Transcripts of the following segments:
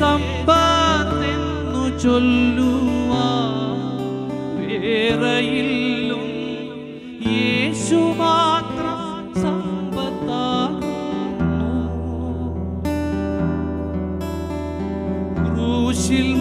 എന്റെ ചൊല്ലുവ. വേറെയില്ലും യേശു മാത്രം സമ്പത്താകുന്നു.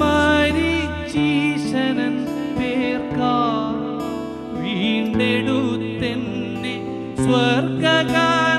മരിച്ചീശനൻ പേർക്കാ വീണ്ടെടുത്തെന്നെ സ്വർഗകാനാൻ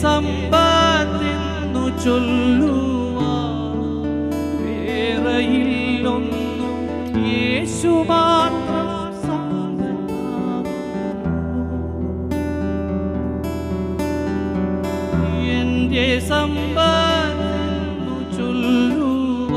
സമ്പത്തെന്നു ചൊല്ലുക വേറെയില്ലൊന്നും യേശു മാത്രം എന്റെ സമ്പത്തെന്നു ചൊല്ലുക